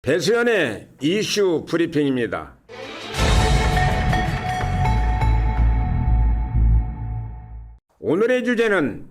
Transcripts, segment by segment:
배수연의 이슈 브리핑입니다. 오늘의 주제는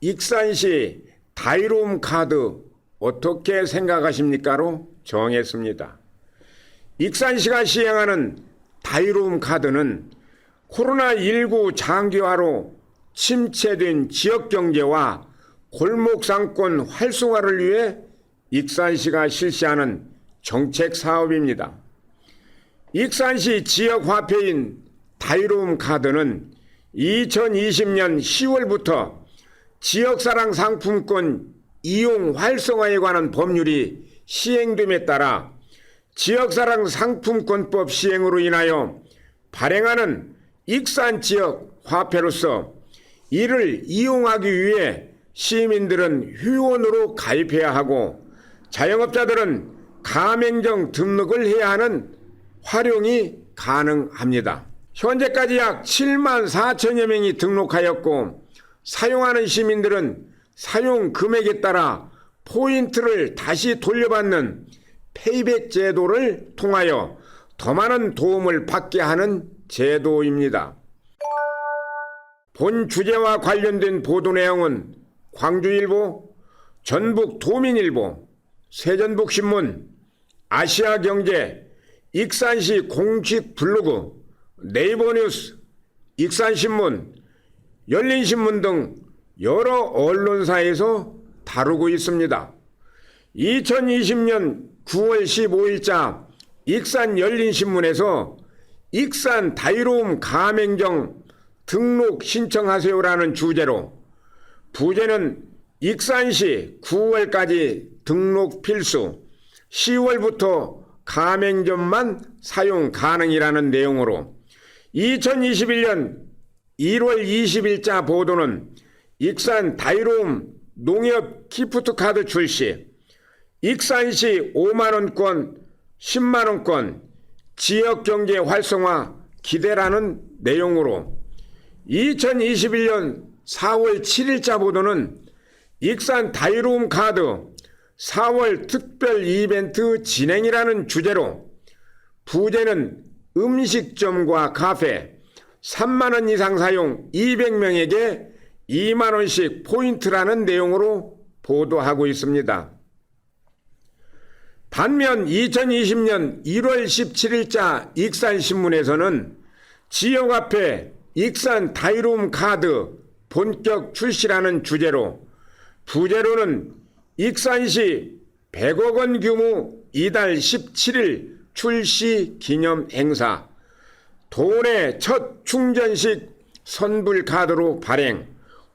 익산시 다이롬 카드 어떻게 생각하십니까로 정했습니다. 익산시가 시행하는 다이롬 카드는 코로나19 장기화로 침체된 지역 경제와 골목 상권 활성화를 위해 익산시가 실시하는 정책 사업입니다. 익산시 지역 화폐인 다이롬 카드는 2020년 10월부터 지역사랑 상품권 이용 활성화에 관한 법률이 시행됨에 따라 지역사랑 상품권법 시행으로 인하여 발행하는 익산 지역 화폐로서 이를 이용하기 위해 시민들은 회원으로 가입해야 하고 자영업자들은 가맹점 등록을 해야 하는 활용이 가능합니다. 현재까지 약 7만 4천여 명이 등록하였고 사용하는 시민들은 사용 금액에 따라 포인트를 다시 돌려받는 페이백 제도를 통하여 더 많은 도움을 받게 하는 제도입니다. 본 주제와 관련된 보도 내용은 광주일보, 전북도민일보, 세전북신문, 아시아 경제, 익산시 공식 블로그, 네이버 뉴스, 익산신문, 열린신문 등 여러 언론사에서 다루고 있습니다. 2020년 9월 15일자 익산 열린신문에서 익산 다이로움 가맹점 등록 신청하세요라는 주제로 부제는 익산시 9월까지 등록 필수, 10월부터 가맹점만 사용 가능이라는 내용으로 2021년 1월 20일자 보도는 익산 다이로움 농협 기프트 카드 출시, 익산시 5만원권, 10만원권, 지역 경제 활성화 기대라는 내용으로 2021년 4월 7일자 보도는 익산 다이로움 카드 4월 특별 이벤트 진행이라는 주제로 부제는 음식점과 카페 3만원 이상 사용 200명에게 2만원씩 포인트라는 내용으로 보도하고 있습니다. 반면 2020년 1월 17일자 익산신문에서는 지역화폐 익산 다이룸 카드 본격 출시라는 주제로 부제로는 익산시 100억 원 규모 이달 17일 출시 기념 행사. 돈의 첫 충전식 선불 카드로 발행.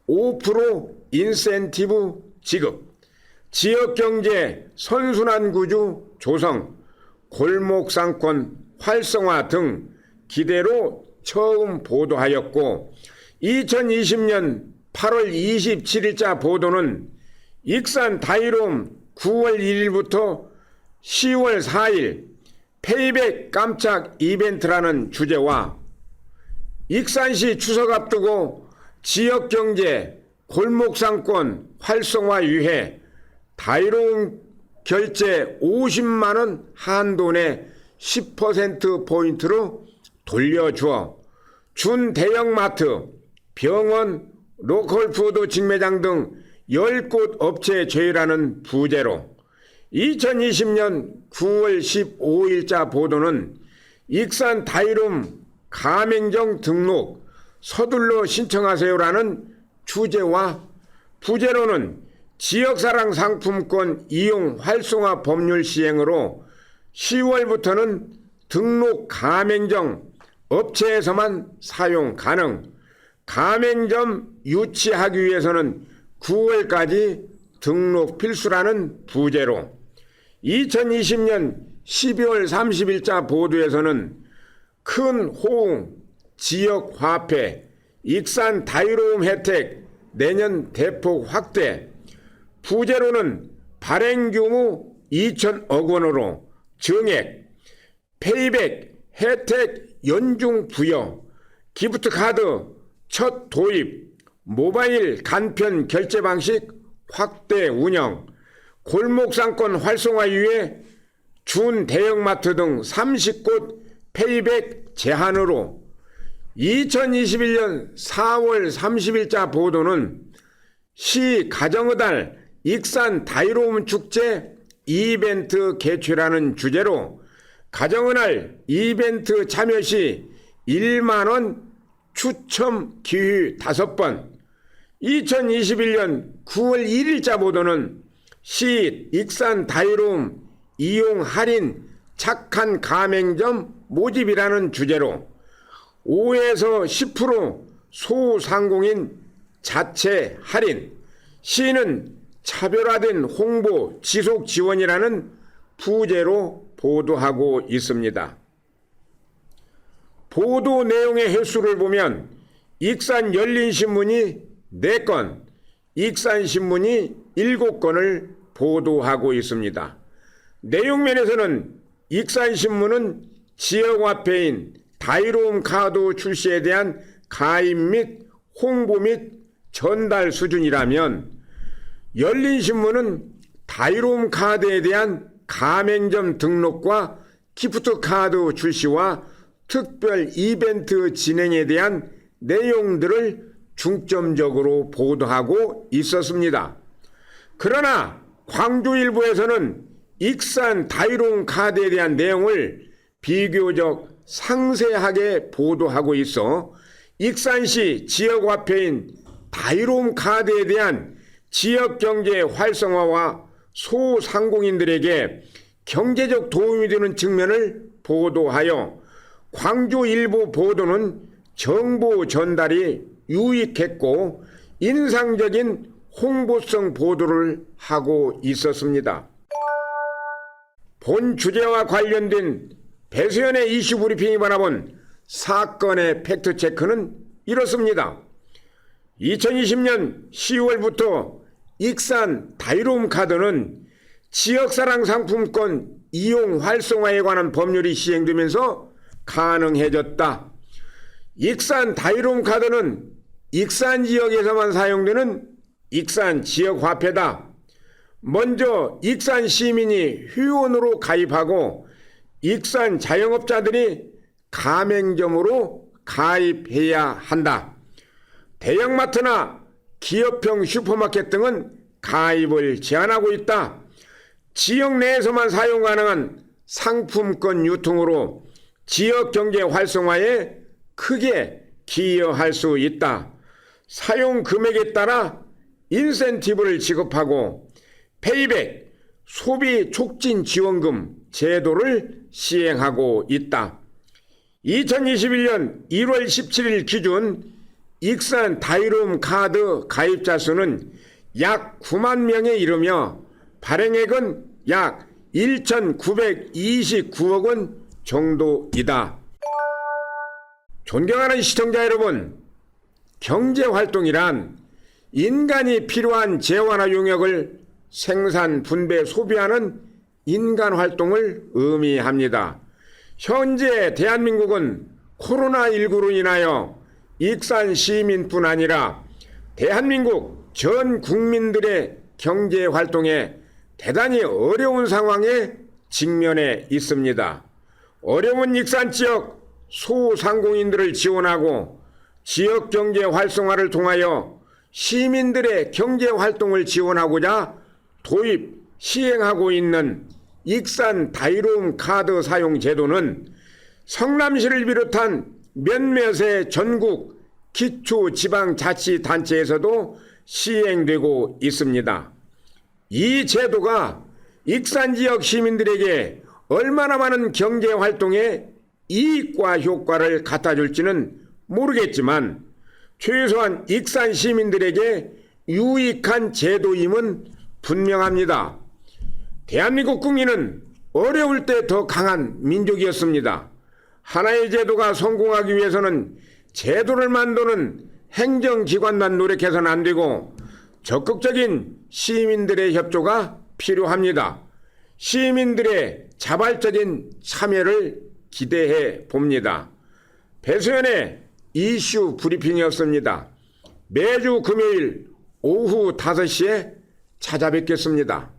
5% 인센티브 지급. 지역경제 선순환 구조 조성, 골목 상권 활성화 등 기대로 처음 보도하였고 2020년 8월 27일자 보도는 익산 다이롬 9월 1일부터 10월 4일 페이백 깜짝 이벤트라는 주제와 익산시 추석 앞두고 지역경제 골목상권 활성화 위해 다이로운 결제 50만원 한돈에 10% 포인트로 돌려주어 준 대형마트, 병원, 로컬푸드 직매장 등 10곳 업체 제외라는 부제로 2020년 9월 15일자 보도는 익산 다이룸 가맹점 등록 서둘러 신청하세요라는 주제와 부제로는 지역사랑 상품권 이용 활성화 법률 시행으로 10월부터는 등록 가맹점 업체에서만 사용 가능, 가맹점 유치하기 위해서는 9월까지 등록 필수라는 부제로 2020년 12월 30일자 보도에서는 큰 호응, 지역 화폐, 익산 다이로움 혜택 내년 대폭 확대, 부제로는 발행 규모 2천억 원으로 증액, 페이백, 혜택 연중 부여, 기프트 카드 첫 도입, 모바일 간편 결제 방식 확대 운영, 골목 상권 활성화 위해 준 대형마트 등 30곳 페이백 제한으로 2021년 4월 30일자 보도는 시 가정의 달 익산 다이로움 축제 이벤트 개최라는 주제로 가정의 날 이벤트 참여 시 1만원 추첨 기회 5번 2021년 9월 1일자 보도는 시 익산 다이로움 이용 할인 착한 가맹점 모집이라는 주제로 5에서 10% 소상공인 자체 할인, 시는 차별화된 홍보 지속 지원이라는 부제로 보도하고 있습니다. 보도 내용의 횟수를 보면 익산 열린신문이 4건, 익산신문이 7건을 보도하고 있습니다. 내용면에서는 익산신문은 지역화폐인 다이로움 카드 출시에 대한 가입 및 홍보 및 전달 수준이라면 열린신문은 다이로움 카드에 대한 가맹점 등록과 기프트 카드 출시와 특별 이벤트 진행에 대한 내용들을 중점적으로 보도하고 있었습니다. 그러나 광주일보에서는 익산 다이로움 카드에 대한 내용을 비교적 상세하게 보도하고 있어 익산시 지역화폐인 다이로움 카드에 대한 지역경제 활성화와 소상공인들에게 경제적 도움이 되는 측면을 보도하여 광주일보 보도는 정보 전달이 유익했고 인상적인 홍보성 보도를 하고 있었습니다. 본 주제와 관련된 배수연의 이슈 브리핑이 바라본 사건의 팩트체크는 이렇습니다. 2020년 10월부터 익산 다이로움 카드는 지역사랑 상품권 이용 활성화에 관한 법률이 시행되면서 가능해졌다. 익산 다이로움 카드는 익산 지역에서만 사용되는 익산 지역 화폐다. 먼저 익산 시민이 회원으로 가입하고 익산 자영업자들이 가맹점으로 가입해야 한다. 대형마트나 기업형 슈퍼마켓 등은 가입을 제한하고 있다. 지역 내에서만 사용 가능한 상품권 유통으로 지역 경제 활성화에 크게 기여할 수 있다. 사용 금액에 따라 인센티브를 지급하고 페이백 소비 촉진 지원금 제도를 시행하고 있다. 2021년 1월 17일 기준 익산 다이룸 카드 가입자 수는 약 9만 명에 이르며 발행액은 약 1,929억 원 정도이다. 존경하는 시청자 여러분, 경제 활동이란 인간이 필요한 재화나 용역을 생산, 분배, 소비하는 인간 활동을 의미합니다. 현재 대한민국은 코로나19로 인하여 익산 시민뿐 아니라 대한민국 전 국민들의 경제 활동에 대단히 어려운 상황에 직면해 있습니다. 어려운 익산 지역 소상공인들을 지원하고 지역 경제 활성화를 통하여 시민들의 경제 활동을 지원하고자 도입, 시행하고 있는 익산 다이로움 카드 사용 제도는 성남시를 비롯한 몇몇의 전국 기초 지방자치단체에서도 시행되고 있습니다. 이 제도가 익산 지역 시민들에게 얼마나 많은 경제 활동에 이익과 효과를 갖다 줄지는 모르겠지만 최소한 익산 시민들에게 유익한 제도임은 분명합니다. 대한민국 국민은 어려울 때 더 강한 민족이었습니다. 하나의 제도가 성공하기 위해서는 제도를 만드는 행정기관만 노력해서는 안 되고 적극적인 시민들의 협조가 필요합니다. 시민들의 자발적인 참여를 기대해 봅니다. 배수연의 이슈 브리핑이었습니다. 매주 금요일 오후 5시에 찾아뵙겠습니다.